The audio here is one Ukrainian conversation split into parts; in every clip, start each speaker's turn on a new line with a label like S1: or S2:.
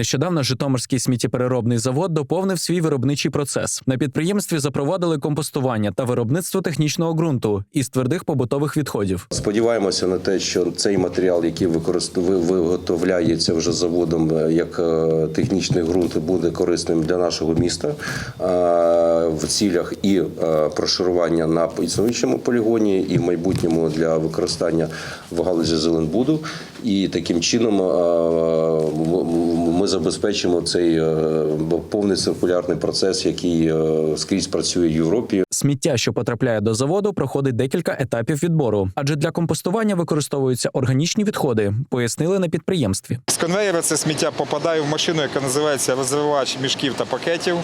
S1: Нещодавно Житомирський сміттєпереробний завод доповнив свій виробничий процес. На підприємстві запровадили компостування та виробництво технічного ґрунту із твердих побутових відходів.
S2: Сподіваємося на те, що цей матеріал, який виготовляється вже заводом е, як е, технічний ґрунт, буде корисним для нашого міста е, в цілях і прошарування на існуючому полігоні, і в майбутньому для використання в галузі зеленбуду. І таким чином е, м- ми забезпечимо цей е, повний циркулярний процес, який е, скрізь працює в Європі.
S1: Сміття, що потрапляє до заводу, проходить декілька етапів відбору, адже для компостування використовуються органічні відходи, пояснили на підприємстві.
S3: З конвеєра це сміття попадає в машину, яка називається розвивач мішків та пакетів.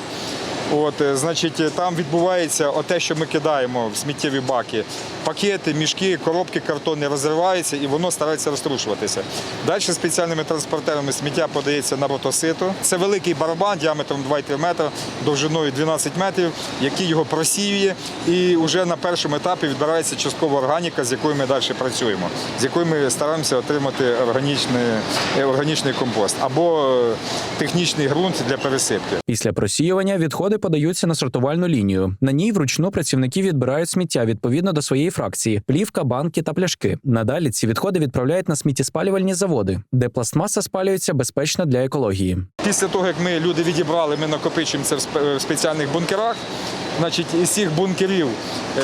S3: От, е, значить, е, там відбувається те, що ми кидаємо в сміттєві баки. Пакети, мішки, коробки картонні розриваються і воно старається розтрушуватися. Далі спеціальними транспортерами сміття подається на мотосито. Це великий барабан діаметром 2,3 метри, довжиною 12 метрів, який його просіює. І вже на першому етапі відбирається часткова органіка, з якою ми далі працюємо, з якою ми стараємося отримати органічний, е, органічний компост або технічний ґрунт для пересипки.
S1: Після просіювання відходи подаються на сортувальну лінію. На ній вручну працівники відбирають сміття відповідно до своєї фракції: плівка, банки та пляшки. Надалі ці відходи відправляють на сміттєспалювальні заводи, де пластмаса спалюється безпечно для екології.
S3: Після того, як ми люди відібрали, ми накопичуємо це в спеціальних бункерах. Значить, із цих бункерів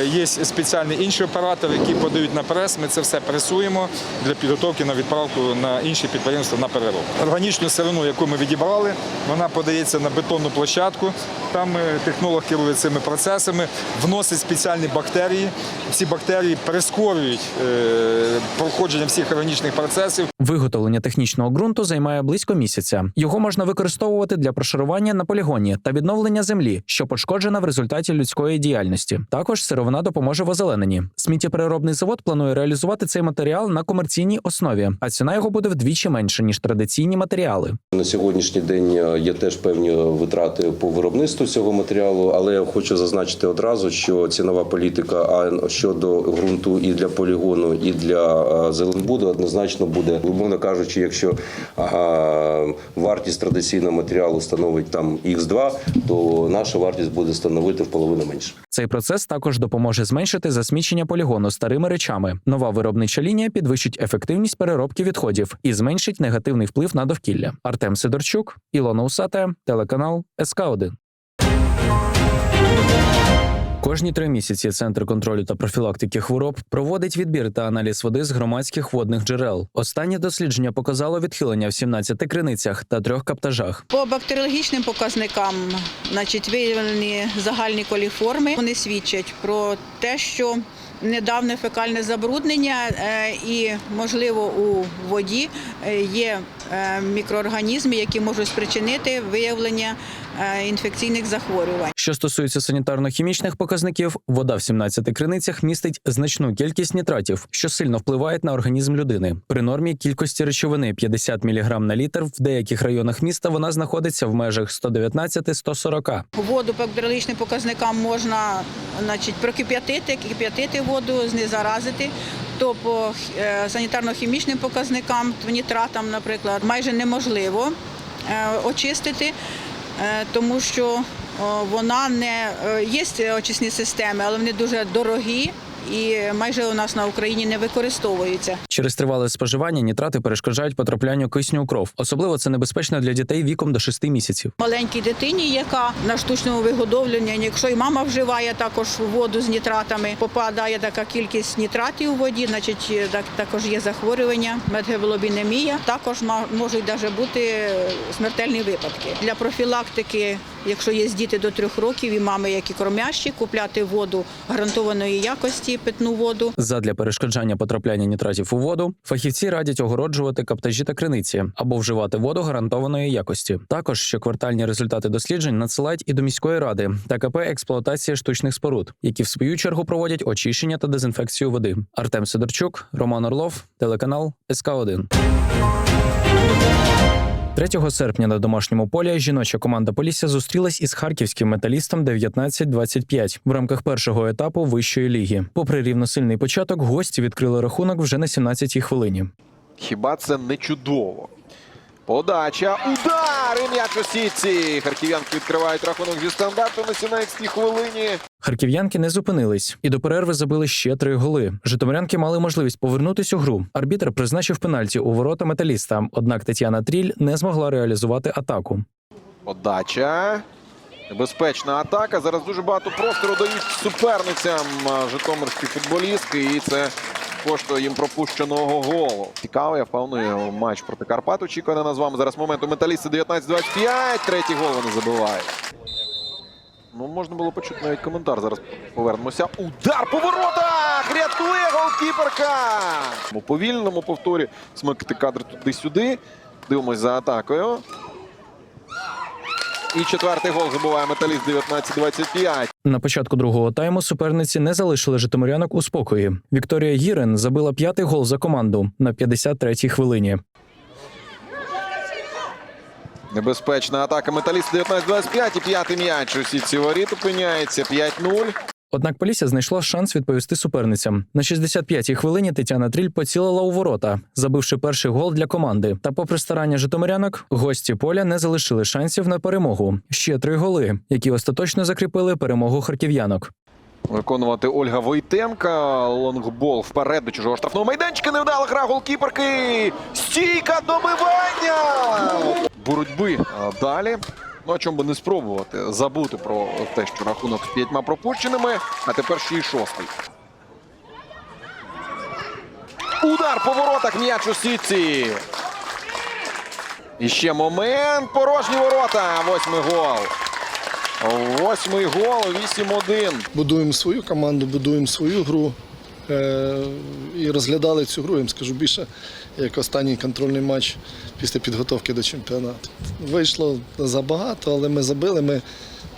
S3: є спеціальні інші оператори, які подають на прес. Ми це все пресуємо для підготовки на відправку на інші підприємства на переробку. Органічну сировину, яку ми відібрали, вона подається на бетонну площадку. Там е, технолог керує цими процесами, вносить спеціальні бактерії. Ці бактерії прискорюють е, проходження всіх органічних процесів.
S1: Виготовлення технічного ґрунту займає близько місяця. Його можна використовувати для прошарування на полігоні та відновлення землі, що пошкоджена в результаті людської діяльності. Також сировина допоможе в озелененні. Сміттєпереробний завод планує реалізувати цей матеріал на комерційній основі, а ціна його буде вдвічі менше ніж традиційні матеріали.
S2: На сьогоднішній день е, є теж певні витрати по виробництву цього матеріалу, але я хочу зазначити одразу, що цінова політика а щодо ґрунту і для полігону, і для е, зеленбуду однозначно буде, умовно кажучи, якщо вартість традиційного матеріалу становить там Х2, то наша вартість буде становити в половину менше.
S1: Цей процес також допоможе зменшити засмічення полігону старими речами. Нова виробнича лінія підвищить ефективність переробки відходів і зменшить негативний вплив на довкілля. Артем Сидорчук, Ілона Усате, телеканал СК 1 Кожні три місяці Центр контролю та профілактики хвороб проводить відбір та аналіз води з громадських водних джерел. Останнє дослідження показало відхилення в 17 криницях та трьох каптажах.
S4: По бактеріологічним показникам, значить, виявлені загальні коліформи. Вони свідчать про те, що недавне фекальне забруднення е, і, можливо, у воді е, є е, мікроорганізми, які можуть спричинити виявлення інфекційних захворювань.
S1: Що стосується санітарно-хімічних показників, вода в 17 криницях містить значну кількість нітратів, що сильно впливають на організм людини. При нормі кількості речовини 50 мг на літр в деяких районах міста вона знаходиться в межах 119-140.
S4: Воду по бактеріологічним показникам можна значить, прокип'ятити, кип'ятити воду, знезаразити. То по е, санітарно-хімічним показникам, нітратам, наприклад, майже неможливо е, очистити, е, тому що вона не е, є очисні системи, але вони дуже дорогі і майже у нас на Україні не використовуються.
S1: Через тривале споживання нітрати перешкоджають потраплянню кисню у кров. Особливо це небезпечно для дітей віком до 6 місяців.
S4: Маленькій дитині, яка на штучному вигодовленні, якщо і мама вживає також воду з нітратами, попадає така кількість нітратів у воді, значить е, так- також є захворювання, медгеблобінемія. Також можуть навіть бути е, смертельні випадки. Для профілактики, якщо є діти до трьох років і мами, які кормящі, купляти воду гарантованої якості, питну воду.
S1: Задля перешкоджання потрапляння нітратів у воду фахівці радять огороджувати каптажі та криниці або вживати воду гарантованої якості. Також щоквартальні результати досліджень надсилають і до міської ради та КП експлуатація штучних споруд, які в свою чергу проводять очищення та дезінфекцію води. Артем Сидорчук, Роман Орлов, телеканал СК 1 3 серпня на домашньому полі жіноча команда Полісся зустрілась із харківським металістом 19-25 в рамках першого етапу вищої ліги. Попри рівносильний початок, гості відкрили рахунок вже на 17-й хвилині.
S5: Хіба це не чудово? Подача. Удар! І м'яч у сітці. Харків'янки відкривають рахунок зі стандарту на 17-й хвилині.
S1: Харків'янки не зупинились і до перерви забили ще три голи. Житомирянки мали можливість повернутися у гру. Арбітр призначив пенальті у ворота металіста. Однак Тетяна Тріль не змогла реалізувати атаку.
S5: Подача. Небезпечна атака. Зараз дуже багато простору дають суперницям житомирські футболістки. І це коштує їм пропущеного голу. Цікавий, я впевнений, матч проти Карпат очікує на нас вами. Зараз момент металісти 19-25. Третій гол вони забивають. Ну, можна було почути навіть коментар. Зараз повернемося. Удар по воротах! Рятує голкіперка! У повільному повторі смикати кадр туди-сюди. Дивимось за атакою. І четвертий гол забуває металіст 19-25.
S1: На початку другого тайму суперниці не залишили житомирянок у спокої. Вікторія Гірен забила п'ятий гол за команду на 53-й хвилині.
S5: Небезпечна атака металіст 19-25 і п'ятий м'яч. Усі ці воріт опиняється 5-0.
S1: Однак Полісся знайшла шанс відповісти суперницям. На 65-й хвилині Тетяна Тріль поцілила у ворота, забивши перший гол для команди. Та, попри старання житомирянок, гості поля не залишили шансів на перемогу. Ще три голи, які остаточно закріпили перемогу харків'янок.
S5: Виконувати Ольга Войтенка. Лонгбол вперед до чужого штрафного майданчика. Невдала гра голкіперки. Стійка добивання. Боротьби далі. Ну, а чому би не спробувати забути про те, що рахунок з п'ятьма пропущеними, а тепер ще й шостий. Удар по воротах, м'яч у сітці. І ще момент. Порожні ворота. Восьмий гол. Восьмий гол, 8-1.
S6: будуємо свою команду, будуємо свою гру. Е, І розглядали цю гру, я їм скажу більше, як останній контрольний матч після підготовки до чемпіонату. Вийшло забагато, але ми забили. Ми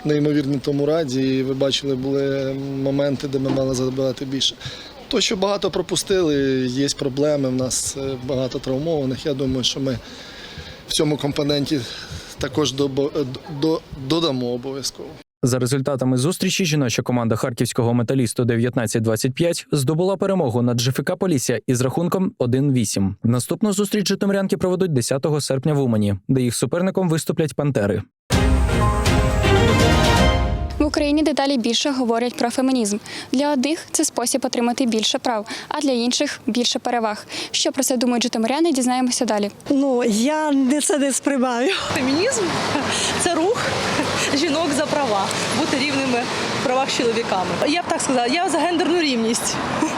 S6: неймовірно тому раді. І ви бачили, були моменти, де ми мали забивати більше. То, що багато пропустили, є проблеми. В нас е, багато травмованих. Я думаю, що ми в цьому компоненті також додамо обов'язково.
S1: За результатами зустрічі жіноча команда харківського металісту 19-25 здобула перемогу над ЖФК Полісся із рахунком 1-8. Наступну зустріч житомирянки проведуть 10 серпня в Умані, де їх суперником виступлять пантери.
S7: В Україні дедалі більше говорять про фемінізм. Для одних це спосіб отримати більше прав, а для інших більше переваг. Що про це думають житомиряни, дізнаємося далі.
S8: Ну я не це не сприймаю.
S9: Фемінізм це рух жінок за права, бути рівними в правах з чоловіками. Я б так сказала, я за гендерну рівність.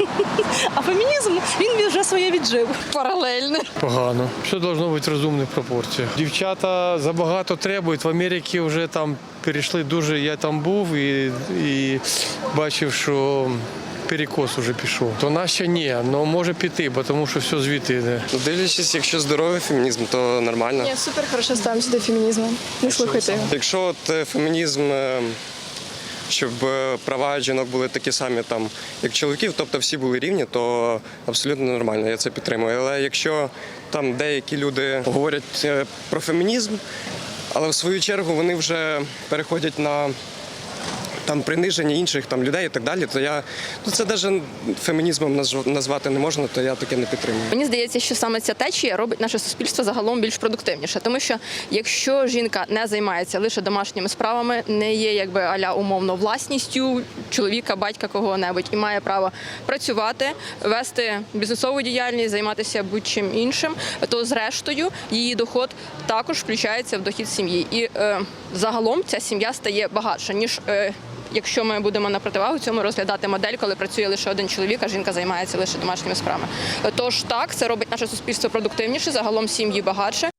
S9: А фемінізм він вже своє віджив.
S7: Паралельно.
S10: Погано. Все должно бути в розумних пропорціях. Дівчата забагато требують. В Америці вже там перейшли дуже. Я там був і, і бачив, що перекос уже пішов. То наша ні, але може піти, бо тому що все звідти йде.
S11: Дивлячись, якщо здоровий фемінізм, то нормально.
S7: Я супер хорошо ставлюся до фемінізму. Не слухайте його.
S11: Якщо от е, фемінізм, е, щоб е, права жінок були такі самі, там як чоловіків, тобто всі були рівні, то абсолютно нормально. Я це підтримую. Але якщо там деякі люди говорять про фемінізм, але в свою чергу вони вже переходять на там приниження інших там людей і так далі, то я ну це навіть фемінізмом назв- назвати не можна, то я таке не підтримую.
S12: Мені здається, що саме ця течія робить наше суспільство загалом більш продуктивніше, тому що якщо жінка не займається лише домашніми справами, не є якби аля умовно власністю чоловіка, батька кого-небудь і має право працювати, вести бізнесову діяльність, займатися будь-чим іншим, то зрештою її доход також включається в дохід сім'ї, і е, загалом ця сім'я стає багатша ніж. Е, Якщо ми будемо на противагу цьому розглядати модель, коли працює лише один чоловік, а жінка займається лише домашніми справами. Тож так, це робить наше суспільство продуктивніше, загалом сім'ї багатше,